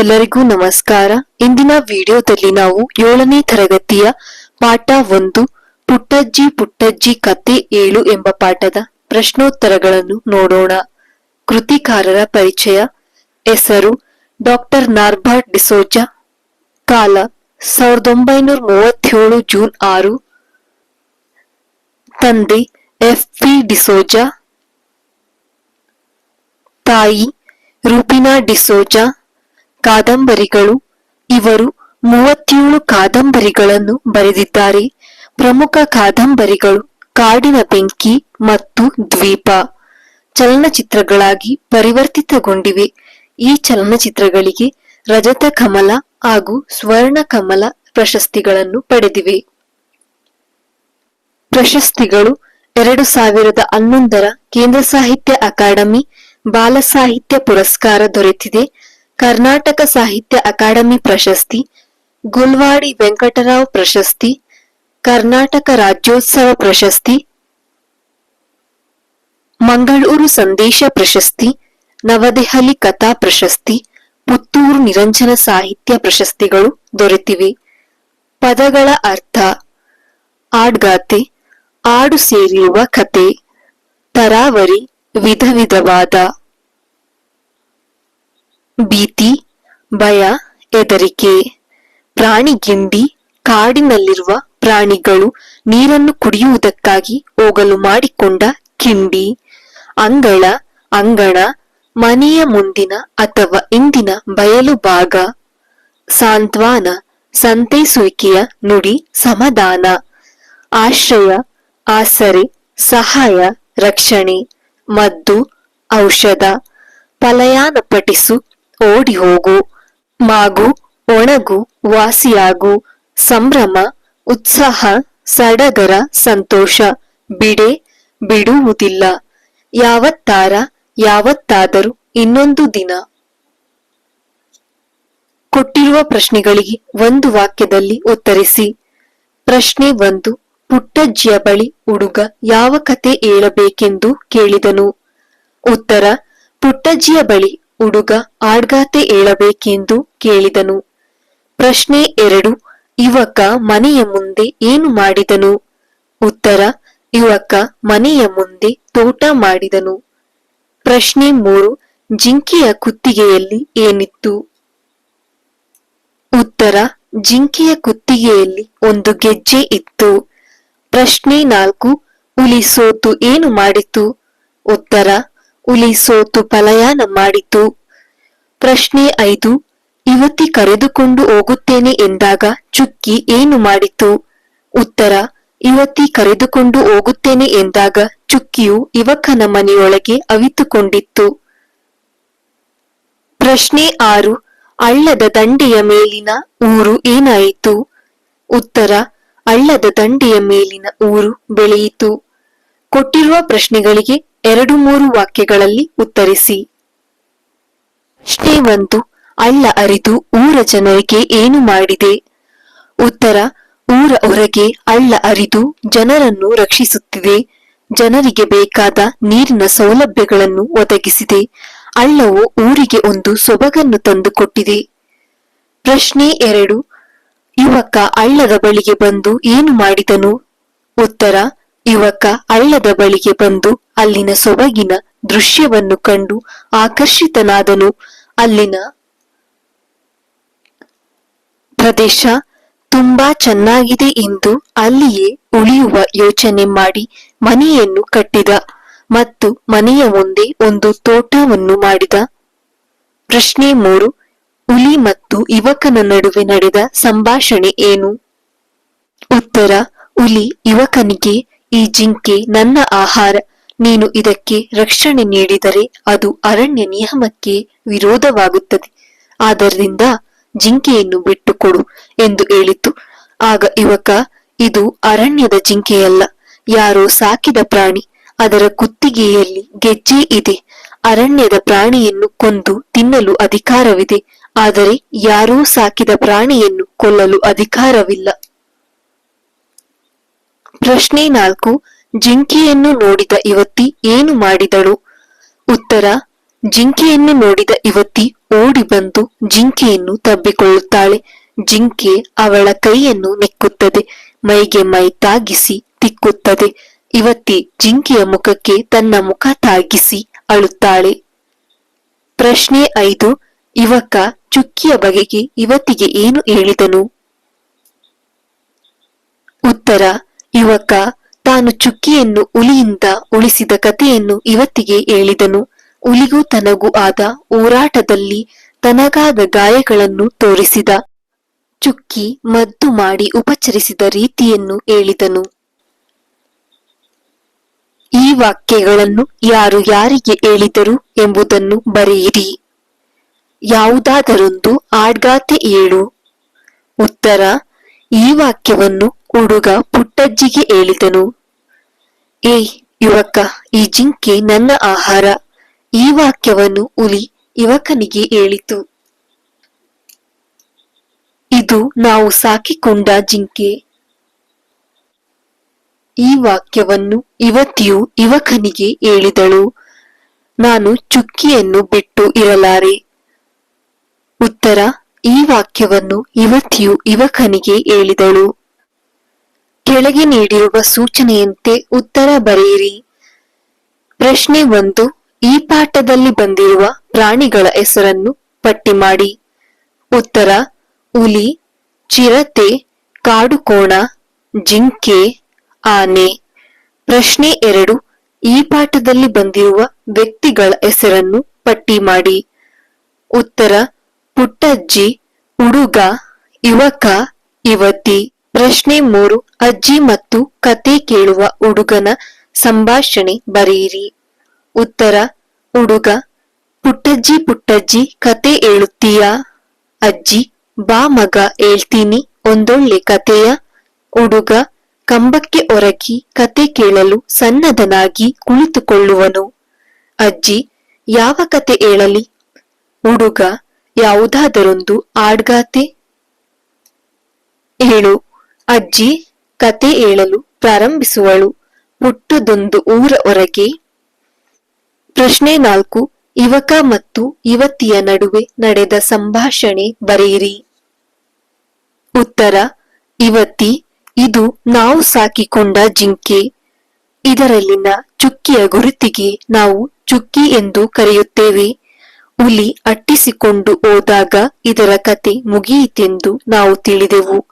ಎಲ್ಲರಿಗೂ ನಮಸ್ಕಾರ. ಇಂದಿನ ವಿಡಿಯೋದಲ್ಲಿ ನಾವು ಏಳನೇ ತರಗತಿಯ ಪಾಠ ಒಂದು, ಪುಟ್ಟಜ್ಜಿ ಪುಟ್ಟಜ್ಜಿ ಕತೆ ಏಳು ಎಂಬ ಪಾಠದ ಪ್ರಶ್ನೋತ್ತರಗಳನ್ನು ನೋಡೋಣ. ಕೃತಿಕಾರರ ಪರಿಚಯ, ಹೆಸರು ಡಾಕ್ಟರ್ ನಾರ್ಬರ್ಟ್ ಡಿಸೋಜಾ, ಕಾಲ ಸಾವಿರದ ಒಂಬೈನೂರ ಮೂವತ್ತೇಳು ಜೂನ್ ಆರು, ತಂದೆ ಎಫ್. ಪಿ. ಡಿಸೋಜಾ, ತಾಯಿ ರೂಪಿನಾ ಡಿಸೋಜಾ ಕಾದಂಬರಿಗಳು. ಇವರು ಮೂವತ್ತೇಳು ಕಾದಂಬರಿಗಳನ್ನು ಬರೆದಿದ್ದಾರೆ. ಪ್ರಮುಖ ಕಾದಂಬರಿಗಳು ಕಾಡಿನ ಬೆಂಕಿ ಮತ್ತು ದ್ವೀಪ. ಚಲನಚಿತ್ರಗಳಾಗಿ ಪರಿವರ್ತಿತಗೊಂಡಿವೆ. ಈ ಚಲನಚಿತ್ರಗಳಿಗೆ ರಜತ ಕಮಲ ಹಾಗೂ ಸ್ವರ್ಣ ಕಮಲ ಪ್ರಶಸ್ತಿಗಳನ್ನು ಪಡೆದಿವೆ. ಪ್ರಶಸ್ತಿಗಳು ಎರಡು ಸಾವಿರದ ಹನ್ನೊಂದರ ಕೇಂದ್ರ ಸಾಹಿತ್ಯ ಅಕಾಡೆಮಿ ಬಾಲ ಸಾಹಿತ್ಯ ಪುರಸ್ಕಾರ ದೊರೆತಿದೆ. ಕರ್ನಾಟಕ ಸಾಹಿತ್ಯ ಅಕಾಡೆಮಿ ಪ್ರಶಸ್ತಿ, ಗುಲ್ವಾಡಿ ವೆಂಕಟರಾವ್ ಪ್ರಶಸ್ತಿ, ಕರ್ನಾಟಕ ರಾಜ್ಯೋತ್ಸವ ಪ್ರಶಸ್ತಿ, ಮಂಗಳೂರು ಸಂದೇಶ ಪ್ರಶಸ್ತಿ, ನವದೆಹಲಿ ಕಥಾ ಪ್ರಶಸ್ತಿ, ಪುತ್ತೂರು ನಿರಂಜನ ಸಾಹಿತ್ಯ ಪ್ರಶಸ್ತಿಗಳು ದೊರೆತಿವೆ. ಪದಗಳ ಅರ್ಥ, ಆಡ್ಗಾತೆ, ಆಡು ಸೇರಿರುವ ಕತೆ, ತರಾವರಿ ವಿಧ ವಿಧವಾದ ಭೀತಿ, ಭಯ, ಹೆದರಿಕೆ ಪ್ರಾಣಿಗಿಂಡಿ ಕಾಡಿನಲ್ಲಿರುವ ಪ್ರಾಣಿಗಳು ನೀರನ್ನು ಕುಡಿಯುವುದಕ್ಕಾಗಿ ಹೋಗಲು ಮಾಡಿಕೊಂಡ ಕಿಂಡಿ, ಅಂಗಳ, ಅಂಗಣ, ಮನೆಯ ಮುಂದಿನ ಅಥವಾ ಇಂದಿನ ಬಯಲು ಭಾಗ, ಸಾಂತ್ವಾನ, ಸಂತೈಸುವಿಕೆಯ ನುಡಿ ಸಮಾಧಾನ, ಆಶ್ರಯ, ಆಸರೆ, ಸಹಾಯ, ರಕ್ಷಣೆ, ಮದ್ದು, ಔಷಧ ಪಲಯಾನ ಪಠಿಸು ಓಡಿ ಹೋಗು, ಮಾಗು, ಒಣಗು, ವಾಸಿಯಾಗು, ಸಂಭ್ರಮ, ಉತ್ಸಾಹ, ಸಡಗರ, ಸಂತೋಷ, ಬಿಡೆ, ಬಿಡುವುದಿಲ್ಲ. ಯಾವತ್ತಾರ, ಯಾವತ್ತಾದರೂ ಇನ್ನೊಂದು ದಿನ. ಕೊಟ್ಟಿರುವ ಪ್ರಶ್ನೆಗಳಿಗೆ ಒಂದು ವಾಕ್ಯದಲ್ಲಿ ಉತ್ತರಿಸಿ. ಪ್ರಶ್ನೆ ಒಂದು, ಪುಟ್ಟಜ್ಜಿಯ ಬಳಿ ಹುಡುಗ ಯಾವ ಕತೆ ಹೇಳಬೇಕೆಂದು ಕೇಳಿದನು. ಉತ್ತರ, ಪುಟ್ಟಜ್ಜಿಯ ಬಳಿ ಹುಡುಗ ಆಡ್ಗಾತೆ ಏಳಬೇಕೆಂದು ಕೇಳಿದನು. ಪ್ರಶ್ನೆ ಎರಡು, ಯುವಕ ಮನೆಯ ಮುಂದೆ ಏನು ಮಾಡಿದನು? ಉತ್ತರ, ಯುವಕ ಮನೆಯ ಮುಂದೆ ತೋಟ ಮಾಡಿದನು. ಪ್ರಶ್ನೆ ಮೂರು, ಜಿಂಕೆಯ ಕುತ್ತಿಗೆಯಲ್ಲಿ ಏನಿತ್ತು? ಉತ್ತರ, ಜಿಂಕೆಯ ಕುತ್ತಿಗೆಯಲ್ಲಿ ಒಂದು ಗೆಜ್ಜೆ ಇತ್ತು. ಪ್ರಶ್ನೆ ನಾಲ್ಕು ಹುಲಿ ಸೋತು ಏನು ಮಾಡಿತು? ಉತ್ತರ ಹುಲಿ ಸೋತು ಪಲಾಯನ ಮಾಡಿತು. ಪ್ರಶ್ನೆ ಐದು ಯುವತಿ ಕರೆದುಕೊಂಡು ಹೋಗುತ್ತೇನೆ ಎಂದಾಗ ಚುಕ್ಕಿ ಏನು ಮಾಡಿತು? ಉತ್ತರ ಯುವತಿ ಕರೆದುಕೊಂಡು ಹೋಗುತ್ತೇನೆ ಎಂದಾಗ ಚುಕ್ಕಿಯು ಯುವಕನ ಮನೆಯೊಳಗೆ ಅವಿತುಕೊಂಡಿತ್ತು. ಪ್ರಶ್ನೆ ಆರು, ಅಳ್ಳದ ದಂಡೆಯ ಮೇಲಿನ ಊರು ಏನಾಯಿತು? ಉತ್ತರ, ಅಳ್ಳದ ದಂಡೆಯ ಮೇಲಿನ ಊರು ಬೆಳೆಯಿತು. ಕೊಟ್ಟಿರುವ ಪ್ರಶ್ನೆಗಳಿಗೆ ಎರಡು ಮೂರು ವಾಕ್ಯಗಳಲ್ಲಿ ಉತ್ತರಿಸಿ. ಪ್ರಶ್ನೆ ಅಲ್ಲ ಅರಿತು ಊರ ಜನರಿಗೆ ಏನು ಮಾಡಿದೆ? ಉತ್ತರ, ಊರ ಹೊರಗೆ ಅಳ್ಳ ಅರಿದು ಜನರನ್ನು ರಕ್ಷಿಸುತ್ತಿದೆ. ಜನರಿಗೆ ಬೇಕಾದ ನೀರಿನ ಸೌಲಭ್ಯಗಳನ್ನು ಒದಗಿಸಿದೆ. ಅಳ್ಳವು ಊರಿಗೆ ಒಂದು ಸೊಬಗನ್ನು ತಂದುಕೊಟ್ಟಿದೆ ಪ್ರಶ್ನೆ ಎರಡು, ಯುವಕ ಅಳ್ಳದ ಬಳಿಗೆ ಬಂದು ಏನು ಮಾಡಿದನು? ಉತ್ತರ ಯುವಕ ಹಳ್ಳದ ಬಳಿಗೆ ಬಂದು ಅಲ್ಲಿನ ಸೊಬಗಿನ ದೃಶ್ಯವನ್ನು ಕಂಡು ಆಕರ್ಷಿತನಾದನು. ಅಲ್ಲಿನ ಪ್ರದೇಶ ತುಂಬಾ ಚೆನ್ನಾಗಿದೆ ಎಂದು ಅಲ್ಲಿಯೇ ಉಳಿಯುವ ಯೋಚನೆ ಮಾಡಿ ಮನೆಯನ್ನು ಕಟ್ಟಿದ ಮತ್ತು ಮನೆಯ ಮುಂದೆ ಒಂದು ತೋಟವನ್ನು ಮಾಡಿದ. ಪ್ರಶ್ನೆ ಮೂರು, ಹುಲಿ ಮತ್ತು ಯುವಕನ ನಡುವೆ ನಡೆದ ಸಂಭಾಷಣೆ ಏನು? ಉತ್ತರ, ಹುಲಿ ಯುವಕನಿಗೆ ಈ ಜಿಂಕೆ ನನ್ನ ಆಹಾರ. ನೀನು ಇದಕ್ಕೆ ರಕ್ಷಣೆ ನೀಡಿದರೆ ಅದು ಅರಣ್ಯ ನಿಯಮಕ್ಕೆ ವಿರೋಧವಾಗುತ್ತದೆ. ಆದ್ದರಿಂದ ಜಿಂಕೆಯನ್ನು ಬಿಟ್ಟುಕೊಡು ಎಂದು ಹೇಳಿತು. ಆಗ ಯುವಕ, ಇದು ಅರಣ್ಯದ ಜಿಂಕೆಯಲ್ಲ. ಯಾರೋ ಸಾಕಿದ ಪ್ರಾಣಿ, ಅದರ ಕುತ್ತಿಗೆಯಲ್ಲಿ ಗೆಜ್ಜೆ ಇದೆ. ಅರಣ್ಯದ ಪ್ರಾಣಿಯನ್ನು ಕೊಂದು ತಿನ್ನಲು ಅಧಿಕಾರವಿದೆ. ಆದರೆ ಯಾರೂ ಸಾಕಿದ ಪ್ರಾಣಿಯನ್ನು ಕೊಲ್ಲಲು ಅಧಿಕಾರವಿಲ್ಲ. ಪ್ರಶ್ನೆ ನಾಲ್ಕು, ಜಿಂಕೆಯನ್ನು ನೋಡಿದ ಯುವತಿ ಏನು ಮಾಡಿದಳು? ಉತ್ತರ, ಜಿಂಕೆಯನ್ನು ನೋಡಿದ ಯುವತಿ ಓಡಿ ಬಂದು ಜಿಂಕೆಯನ್ನು ತಬ್ಬಿಕೊಳ್ಳುತ್ತಾಳೆ. ಜಿಂಕೆ ಅವಳ ಕೈಯನ್ನು ನೆಕ್ಕುತ್ತದೆ, ಮೈಗೆ ಮೈ ತಾಗಿಸಿ ತಿಕ್ಕುತ್ತದೆ. ಯುವತಿ ಜಿಂಕೆಯ ಮುಖಕ್ಕೆ ತನ್ನ ಮುಖ ತಾಗಿಸಿ ಅಳುತ್ತಾಳೆ. ಪ್ರಶ್ನೆ ಐದು, ಯುವಕ ಚುಕ್ಕಿಯ ಬಗೆಗೆ ಯುವತಿಗೆ ಏನು ಹೇಳಿದನು? ಉತ್ತರ ಯುವಕ ತಾನು ಚುಕ್ಕಿಯನ್ನು ಉಲಿಯಿಂದ ಉಳಿಸಿದ ಕಥೆಯನ್ನು ಇವತ್ತಿಗೆ ಹೇಳಿದನು. ಉಲಿಗೂ ತನಗೂ ಆದ ಹೋರಾಟದಲ್ಲಿ ತನಗಾದ ಗಾಯಗಳನ್ನು ತೋರಿಸಿದ. ಚುಕ್ಕಿ ಮದ್ದು ಮಾಡಿ ಉಪಚರಿಸಿದ ರೀತಿಯನ್ನು ಹೇಳಿದನು. ಈ ವಾಕ್ಯಗಳನ್ನು ಯಾರು ಯಾರಿಗೆ ಹೇಳಿದರು ಎಂಬುದನ್ನು ಬರೆಯಿರಿ. ಯಾವುದಾದರೊಂದು ಆಡ್ಗಾತೆ ಏಳು. ಉತ್ತರ ಈ ವಾಕ್ಯವನ್ನು ಹುಡುಗ ಪುಟ್ಟಜ್ಜಿಗೆ ಹೇಳಿದನು. ಏ ಯುವಕ, ಈ ಜಿಂಕೆ ನನ್ನ ಆಹಾರ. ಈ ವಾಕ್ಯವನ್ನು ಹುಲಿ ಯುವಕನಿಗೆ ಹೇಳಿತು. ಇದು ನಾವು ಸಾಕಿಕೊಂಡ ಜಿಂಕೆ. ಈ ವಾಕ್ಯವನ್ನು ಯುವತಿಯು ಯುವಕನಿಗೆ ಹೇಳಿದಳು. ನಾನು ಚುಕ್ಕಿಯನ್ನು ಬಿಟ್ಟು ಇರಲಾರೆ. ಉತ್ತರ ಈ ವಾಕ್ಯವನ್ನು ಯುವತಿಯು ಯುವಕನಿಗೆ ಹೇಳಿದಳು. ಕೆಳಗೆ ನೀಡಿರುವ ಸೂಚನೆಯಂತೆ ಉತ್ತರ ಬರೆಯಿರಿ. ಪ್ರಶ್ನೆ ಒಂದು, ಈ ಪಾಠದಲ್ಲಿ ಬಂದಿರುವ ಪ್ರಾಣಿಗಳ ಹೆಸರನ್ನು ಪಟ್ಟಿ ಮಾಡಿ. ಉತ್ತರ, ಹುಲಿ, ಚಿರತೆ, ಕಾಡುಕೋಣ, ಜಿಂಕೆ, ಆನೆ. ಪ್ರಶ್ನೆ ಎರಡು, ಈ ಪಾಠದಲ್ಲಿ ಬಂದಿರುವ ವ್ಯಕ್ತಿಗಳ ಹೆಸರನ್ನು ಪಟ್ಟಿ ಮಾಡಿ. ಉತ್ತರ ಪುಟ್ಟಜ್ಜಿ, ಹುಡುಗ, ಯುವಕ, ಯುವತಿ, ಪ್ರಶ್ನೆ ಮೂರು, ಅಜ್ಜಿ ಮತ್ತು ಕತೆ ಕೇಳುವ ಹುಡುಗನ ಸಂಭಾಷಣೆ ಬರೆಯಿರಿ. ಉತ್ತರ, ಹುಡುಗ, ಪುಟ್ಟಜ್ಜಿ ಪುಟ್ಟಜ್ಜಿ, ಕತೆ ಹೇಳುತ್ತೀಯಾ? ಅಜ್ಜಿ, ಬಾ ಮಗ, ಹೇಳ್ತೀನಿ, ಒಂದೊಳ್ಳೆ ಕತೆಯ. ಹುಡುಗ, ಕಂಬಕ್ಕೆ ಒರಗಿ ಕತೆ ಕೇಳಲು ಸನ್ನದನಾಗಿ ಕುಳಿತುಕೊಳ್ಳುವನು. ಅಜ್ಜಿ, ಯಾವ ಕತೆ ಹೇಳಲಿ? ಹುಡುಗ ಯಾವುದಾದರೊಂದು ಆಡ್ಗಾತೆ? ಹೇಳು. ಅಜ್ಜಿ ಕತೆ ಹೇಳಲು ಪ್ರಾರಂಭಿಸುವಳು. ಹುಟ್ಟದೊಂದು ಊರ ಹೊರಗೆ. ಪ್ರಶ್ನೆ ನಾಲ್ಕು. ಯುವಕ ಮತ್ತು ಯುವತಿಯ ನಡುವೆ ನಡೆದ ಸಂಭಾಷಣೆ ಬರೆಯಿರಿ. ಉತ್ತರ. ಯುವತಿ, ಇದು ನಾವು ಸಾಕಿಕೊಂಡ ಜಿಂಕೆ. ಇದರಲ್ಲಿನ ಚುಕ್ಕಿಯ ಗುರುತಿಗೆ ನಾವು ಚುಕ್ಕಿ ಎಂದು ಕರೆಯುತ್ತೇವೆ. ಹುಲಿ ಅಟ್ಟಿಸಿಕೊಂಡು ಹೋದಾಗ ಇದರ ಕತೆ ಮುಗಿಯಿತೆಂದು ನಾವು ತಿಳಿದೆವು.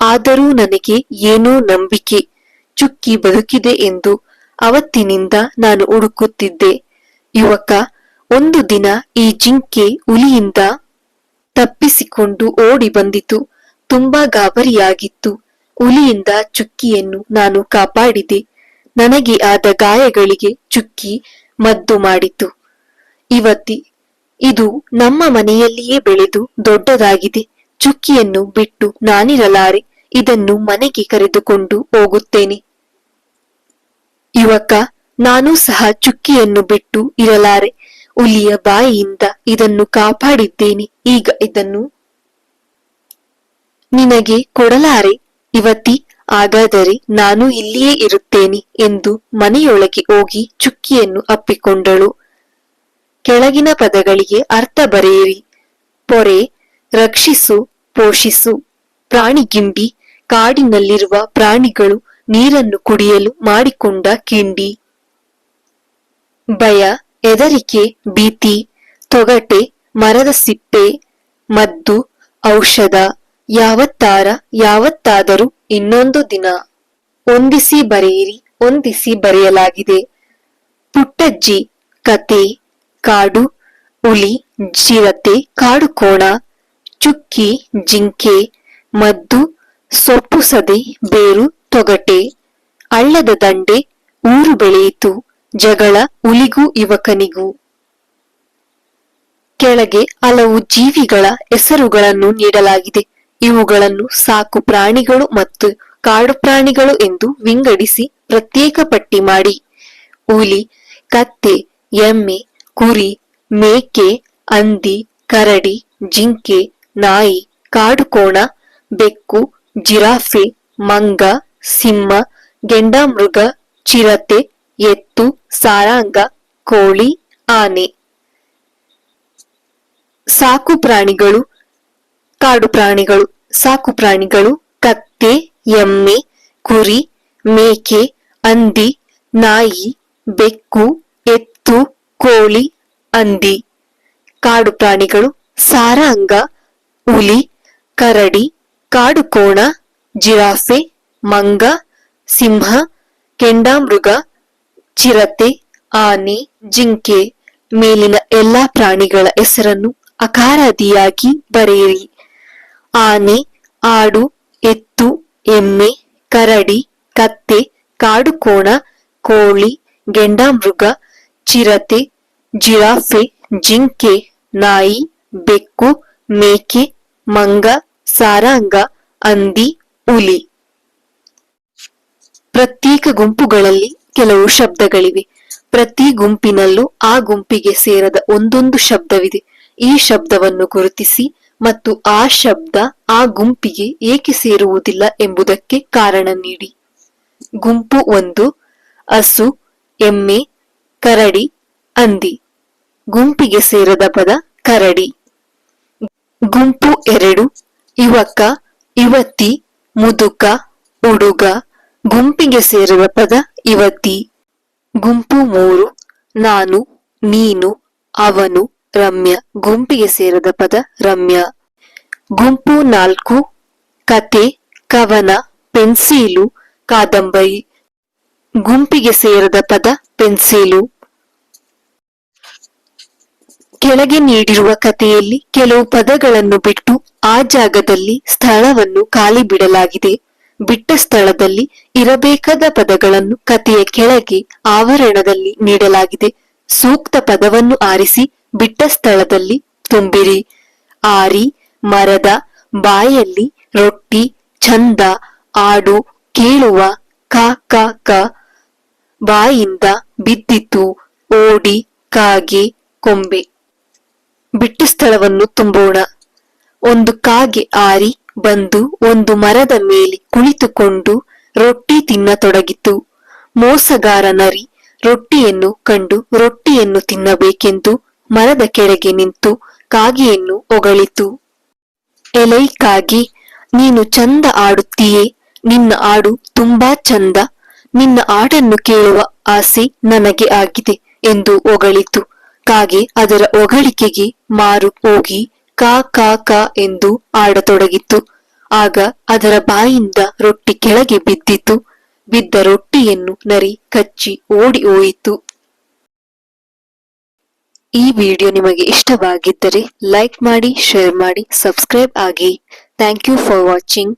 ಆದರೂ ನನಗೆ ಏನೋ ನಂಬಿಕೆ ಚುಕ್ಕಿ ಬದುಕಿದೆ ಎಂದು ಅವತ್ತಿನಿಂದ ನಾನು ಹುಡುಕುತ್ತಿದ್ದೆ. ಯುವಕ, ಒಂದು ದಿನ ಈ ಜಿಂಕೆ ಹುಲಿಯಿಂದ ತಪ್ಪಿಸಿಕೊಂಡು ಓಡಿ ಬಂದಿತು. ತುಂಬಾ ಗಾಬರಿಯಾಗಿತ್ತು. ಹುಲಿಯಿಂದ ಚುಕ್ಕಿಯನ್ನು ನಾನು ಕಾಪಾಡಿದೆ. ನನಗೆ ಆದ ಗಾಯಗಳಿಗೆ ಚುಕ್ಕಿ ಮದ್ದು ಮಾಡಿತು. ಇವತ್ತಿ ಇದು ನಮ್ಮ ಮನೆಯಲ್ಲಿಯೇ ಬೆಳೆದು ದೊಡ್ಡದಾಗಿದೆ. ಚುಕ್ಕಿಯನ್ನು ಬಿಟ್ಟು ನಾನಿರಲಾರೆ. ಇದನ್ನು ಮನೆಗೆ ಕರೆದುಕೊಂಡು ಹೋಗುತ್ತೇನೆ. ಯುವಕ, ನಾನು ಸಹ ಚುಕ್ಕಿಯನ್ನು ಬಿಟ್ಟು ಇರಲಾರೆ. ಹುಲಿಯ ಬಾಯಿಯಿಂದ ಇದನ್ನು ಕಾಪಾಡಿದ್ದೇನೆ. ಈಗ ಇದನ್ನು ನಿನಗೆ ಕೊಡಲಾರೆ. ಯುವತಿ, ಹಾಗಾದರೆ ನಾನು ಇಲ್ಲಿಯೇ ಇರುತ್ತೇನೆ ಎಂದು ಮನೆಯೊಳಗೆ ಹೋಗಿ ಚುಕ್ಕಿಯನ್ನು ಅಪ್ಪಿಕೊಂಡಳು. ಕೆಳಗಿನ ಪದಗಳಿಗೆ ಅರ್ಥ ಬರೆಯಿರಿ. ಪೊರೆ, ರಕ್ಷಿಸು, ಪೋಷಿಸು. ಪ್ರಾಣಿಗಿಂಡಿ ಕಾಡಿನಲ್ಲಿರುವ ಪ್ರಾಣಿಗಳು ನೀರನ್ನು ಕುಡಿಯಲು ಮಾಡಿಕೊಂಡ ಕಿಂಡಿ. ಭಯ, ಹೆದರಿಕೆ, ಭೀತಿ, ತೊಗಟೆ, ಮರದ ಸಿಪ್ಪೆ, ಮದ್ದು, ಔಷಧ, ಯಾವತ್ತಾರ, ಯಾವತ್ತಾದರೂ ಇನ್ನೊಂದು ದಿನ. ಹೊಂದಿಸಿ ಬರೆಯಿರಿ, ಹೊಂದಿಸಿ ಬರೆಯಲಾಗಿದೆ. ಪುಟ್ಟಜ್ಜಿ, ಕತೆ. ಕಾಡು, ಹುಲಿ, ಚಿರತೆ, ಕಾಡು ಕೋಣ, ಚುಕ್ಕಿ, ಜಿಂಕೆ, ಮದ್ದು, ಸೊಪ್ಪು ಸದೆ, ಬೇರು, ತೊಗಟೆ, ಹಳ್ಳದ ದಂಡೆ, ಊರು ಬೆಳೆಯಿತು, ಜಗಳ, ಹುಲಿಗೂ ಯುವಕನಿಗೂ. ಕೆಳಗೆ ಹಲವು ಜೀವಿಗಳ ಹೆಸರುಗಳನ್ನು ನೀಡಲಾಗಿದೆ. ಇವುಗಳನ್ನು ಸಾಕು ಪ್ರಾಣಿಗಳು ಮತ್ತು ಕಾಡು ಪ್ರಾಣಿಗಳು ಎಂದು ವಿಂಗಡಿಸಿ ಪ್ರತ್ಯೇಕ ಪಟ್ಟಿ ಮಾಡಿ. ಹುಲಿ, ಕತ್ತೆ, ಎಮ್ಮೆ ಕುರಿ, ಮೇಕೆ ಅಂದಿ ಕರಡಿ, ಜಿಂಕೆ, ನಾಯಿ, ಕಾಡುಕೋಣ, ಬೆಕ್ಕು, ಜಿರಾಫೆ, ಮಂಗ, ಸಿಂಹ, ಗೆಂಡಾಮೃಗ, ಚಿರತೆ, ಎತ್ತು, ಸಾರಾಂಗ, ಕೋಳಿ, ಆನೆ. ಸಾಕು ಪ್ರಾಣಿಗಳು, ಕಾಡು ಪ್ರಾಣಿಗಳು, ಸಾಕು ಪ್ರಾಣಿಗಳು, ಕತ್ತೆ, ಎಮ್ಮೆ, ಕುರಿ, ಮೇಕೆ, ಹಂದಿ, ನಾಯಿ, ಬೆಕ್ಕು, ಎತ್ತು ಕೋಳಿ, ಹಂದಿ, ಕಾಡು ಪ್ರಾಣಿಗಳು, ಸಾರಾಂಗ, ಹುಲಿ, ಕರಡಿ ಕಾಡುಕೋಣ ಜಿರಾಫೆ, ಮಂಗ, ಸಿಂಹ, ಕೆಂಡಾಮೃಗ, ಚಿರತೆ, ಆನೆ, ಜಿಂಕೆ ಮೇಲಿನ ಎಲ್ಲಾ ಪ್ರಾಣಿಗಳ ಹೆಸರನ್ನು ಅಕಾರಾದಿಯಾಗಿ ಬರೆಯಿರಿ. ಆನೆ, ಆಡು, ಎತ್ತು, ಎಮ್ಮೆ, ಕರಡಿ, ಕತ್ತೆ ಕಾಡುಕೋಣ ಕೋಳಿ, ಗೆಂಡಾಮೃಗ, ಚಿರತೆ ಜಿರಾಫೆ, ಜಿಂಕೆ, ನಾಯಿ, ಬೆಕ್ಕು, ಮೇಕೆ, ಮಂಗ, ಸಾರಾಂಗ ಅಂದಿ ಹುಲಿ. ಪ್ರತ್ಯೇಕ ಗುಂಪುಗಳಲ್ಲಿ ಕೆಲವು ಶಬ್ದಗಳಿವೆ. ಪ್ರತಿ ಗುಂಪಿನಲ್ಲೂ ಆ ಗುಂಪಿಗೆ ಸೇರದ ಒಂದೊಂದು ಶಬ್ದವಿದೆ. ಈ ಶಬ್ದವನ್ನು ಗುರುತಿಸಿ ಮತ್ತು ಆ ಶಬ್ದ ಆ ಗುಂಪಿಗೆ ಏಕೆ ಸೇರುವುದಿಲ್ಲ ಎಂಬುದಕ್ಕೆ ಕಾರಣ ನೀಡಿ. ಗುಂಪು ಒಂದು, ಹಸು, ಎಮ್ಮೆ, ಕರಡಿ, ಹಂದಿ. ಗುಂಪಿಗೆ ಸೇರದ ಪದ ಕರಡಿ. ಗುಂಪು ಎರಡು, ಯುವಕ, ಯುವತಿ, ಮುದುಕ, ಹುಡುಗ. ಗುಂಪಿಗೆ ಸೇರುವ ಪದ ಯುವತಿ. ಗುಂಪು ಮೂರು, ನಾನು, ನೀನು, ಅವನು, ರಮ್ಯ. ಗುಂಪಿಗೆ ಸೇರದ ಪದ ರಮ್ಯ. ಗುಂಪು ನಾಲ್ಕು, ಕತೆ, ಕವನ, ಪೆನ್ಸಿಲು, ಕಾದಂಬರಿ. ಗುಂಪಿಗೆ ಸೇರದ ಪದ ಪೆನ್ಸಿಲು. ಕೆಳಗೆ ನೀಡಿರುವ ಕಥೆಯಲ್ಲಿ ಕೆಲವು ಪದಗಳನ್ನು ಬಿಟ್ಟು ಆ ಜಾಗದಲ್ಲಿ ಸ್ಥಳವನ್ನು ಖಾಲಿ ಬಿಡಲಾಗಿದೆ. ಬಿಟ್ಟ ಸ್ಥಳದಲ್ಲಿ ಇರಬೇಕಾದ ಪದಗಳನ್ನು ಕಥೆಯ ಕೆಳಗೆ ಆವರಣದಲ್ಲಿ ನೀಡಲಾಗಿದೆ. ಸೂಕ್ತ ಪದವನ್ನು ಆರಿಸಿ ಬಿಟ್ಟ ಸ್ಥಳದಲ್ಲಿ ತುಂಬಿರಿ. ಆರಿ, ಮರದ, ಬಾಯಲ್ಲಿ ರೊಟ್ಟಿ, ಚಂದ, ಆಡು, ಕೇಳುವ, ಕ ಕ ಕ. ಬಾಯಿಂದ ಬಿದ್ದಿತು, ಓಡಿ, ಕಾಗೆ, ಕೊಂಬೆ. ಬಿಟ್ಟ ಸ್ಥಳವನ್ನು ತುಂಬೋಣ. ಒಂದು ಕಾಗೆ ಆರಿ ಬಂದು ಒಂದು ಮರದ ಮೇಲೆ ಕುಳಿತುಕೊಂಡು ರೊಟ್ಟಿ ತಿನ್ನತೊಡಗಿತು. ಮೋಸಗಾರ ನರಿ ರೊಟ್ಟಿಯನ್ನು ಕಂಡು ರೊಟ್ಟಿಯನ್ನು ತಿನ್ನಬೇಕೆಂದು ಮರದ ಕೆಳಗೆ ನಿಂತು ಕಾಗೆಯನ್ನು ಒಗಳಿತು ಎಲೈ ಕಾಗೆ, ನೀನು ಚಂದ ಆಡುತ್ತೀಯೇ, ನಿನ್ನ ಹಾಡು ತುಂಬಾ ಚಂದ, ನಿನ್ನ ಹಾಡನ್ನು ಕೇಳುವ ಆಸೆ ನನಗೆ ಆಗಿದೆ ಎಂದು ಹೊಗಳಿತು. ಕಾಗೆ ಅದರ ಒಗಳಿಕೆಗೆ ಮಾರು ಹೋಗಿ ಕಾ ಕಾ ಕಾ ಎಂದು ಆಡತೊಡಗಿತ್ತು ಆಗ ಅದರ ಬಾಯಿಂದ ರೊಟ್ಟಿ ಕೆಳಗೆ ಬಿದ್ದಿತು. ಬಿದ್ದ ರೊಟ್ಟಿಯನ್ನು ನರಿ ಕಚ್ಚಿ ಓಡಿ ಹೋಯಿತು. ಈ ವಿಡಿಯೋ ನಿಮಗೆ ಇಷ್ಟವಾಗಿದ್ದರೆ ಲೈಕ್ ಮಾಡಿ, ಶೇರ್ ಮಾಡಿ, ಸಬ್ಸ್ಕ್ರೈಬ್ ಆಗಿ. Thank you for watching.